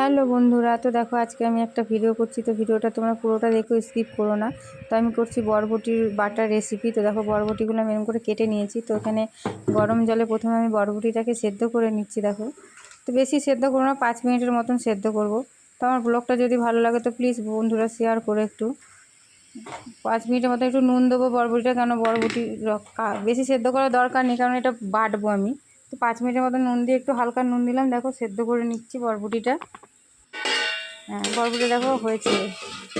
Hello বন্ধুরা, তো দেখো আজকে আমি একটা ভিডিও করছি, তো ভিডিওটা তোমরা পুরোটা দেখো স্কিপ করো না। তো আমি করছি বরবটির বাটার রেসিপি তো দেখো বরবটিগুলো আমি এরকম করে কেটে নিয়েছি। তো এখানে গরম জলে প্রথমে আমি বরবটিটাকে সেদ্ধ করে নিচ্ছি, দেখো। তো বেশি সেদ্ধ করব না, পাঁচ মিনিটের মতন সেদ্ধ করব। তো আমার ব্লগটা যদি ভালো লাগে, তো প্লিজ বন্ধুরা শেয়ার করে একটু। পাঁচ মিনিটের মতো একটু নুন দেবো বরবটিটা, কেন বরবটি বেশি সেদ্ধ করার দরকার নেই, কারণ এটা বাটবো আমি। তো পাঁচ মিনিটের মতো নুন দিয়ে একটু হালকা নুন দিলাম, দেখো সেদ্ধ করে নিচ্ছি বরবটিটা। বরবটি দেখো হয়েছে।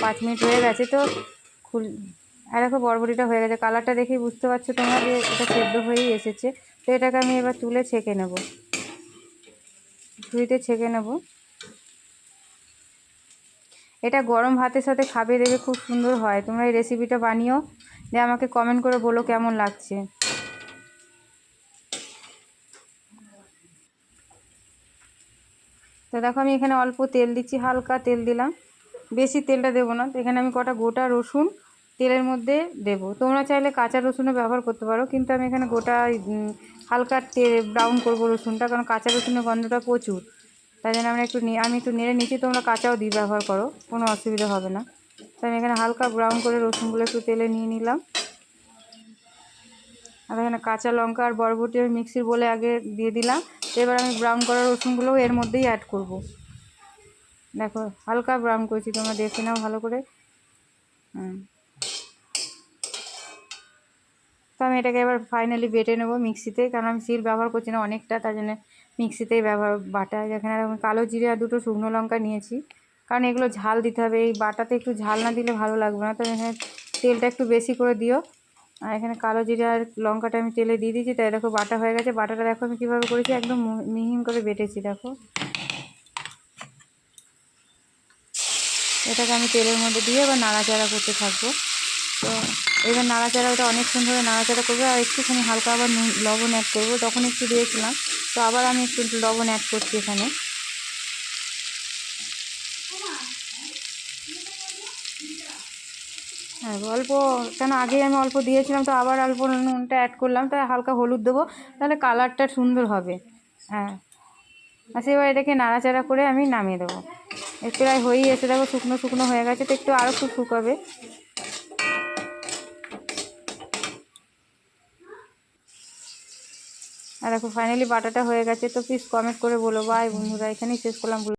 পাঁচ মিনিট হয়ে গেছে তো, খুল আর দেখো বরবটিটা হয়ে গেছে। কালারটা দেখেই বুঝতে পারছ তোমরা যে এটা সেদ্ধ হয়েই এসেছে। তো এটাকে আমি এবার তুলে ছেঁকে নেব। ঝুড়িতে ছেঁকে নেব। এটা গরম ভাতের সাথে খাবে দেখে খুব সুন্দর হয়। তোমরা এই রেসিপিটা বানিও। দিয়ে আমাকে কমেন্ট করে বলো কেমন লাগছে। তো দেখো আমি এখানে অল্প তেল দিচ্ছি, হালকা তেল দিলাম। বেশি তেলটা দেবো না। তো এখানে আমি কটা গোটা রসুন তেলের মধ্যে দেব। তোমরা চাইলে কাঁচা রসুনও ব্যবহার করতে পারো, কিন্তু আমি এখানে গোটা হালকা তেল ব্রাউন করব রসুনটা, কারণ কাঁচা রসুনের গন্ধটা প্রচুর। তাই জন্য আমরা একটু আমি একটু নেড়ে নিচ্ছি, তোমরা কাঁচাও দিই ব্যবহার করো, কোনো অসুবিধা হবে না। তো আমি এখানে হালকা ব্রাউন করে রসুনগুলো একটু তেলে নিয়ে নিলাম। আর এখানে কাঁচা লঙ্কা আর বরবটি মিক্সির বলে আগে দিয়ে দিলাম। এবার আমি ব্রাউন করা রসুনগুলোও এর মধ্যেই অ্যাড করব। দেখো, হালকা ব্রাউন করেছি তোমরা দেখে নাও ভালো করে। হুম। তো আমি এটাকে এবার ফাইনালি বেটে নেব মিক্সিতে, কারণ আমি সিল ব্যবহার করছি না অনেকটা, তার জন্য মিক্সিতেই ব্যবহার, বাটা, যেখানে কালো জিরে আর দুটো শুকনো লঙ্কা নিয়েছি। কারণ এগুলো ঝাল দিতে হবে, এই বাটাতে একটু ঝাল না দিলে ভালো লাগবে না তো এখানে তেলটা একটু বেশি করে দিও। আর এখানে কালো জিরা আর লঙ্কাটা আমি তেলে দিয়ে দিয়েছি, তাই দেখো বাটা হয়ে গেছে। বাটাটা দেখো আমি কীভাবে করেছি, একদম মিহিম করে বেটেছি, দেখো। এটাকে আমি তেলের মধ্যে দিয়ে এবার নাড়াচাড়া করতে থাকব। তো এবার নাড়াচাড়া, ওটা অনেকক্ষণ ধরে নাড়াচাড়া করব, আর একটুখানি হালকা আবার লবণ অ্যাড করব, তখন একটু দিয়েছিলাম। তো আবার আমি একটু লবণ অ্যাড করছি এখানে। হ্যাঁ অল্প, কেন আগেই আমি অল্প দিয়েছিলাম, তো আবার অল্প নুনটা অ্যাড করলাম তাই হালকা হলুদ দেবো, তাহলে কালারটা সুন্দর হবে। হ্যাঁ। আচ্ছা এবার এটাকে নাড়াচাড়া করে আমি নামিয়ে দেবো। একটু প্রায় হয়েই এসে দেখো শুকনো শুকনো হয়ে গেছে, তো একটু আরও একটু শুকাবে। আর দেখো ফাইনালি বাটাটা হয়ে গেছে, তো প্লিজ কমেন্ট করে বলো বাই বন্ধুরা, এখানেই শেষ করলাম।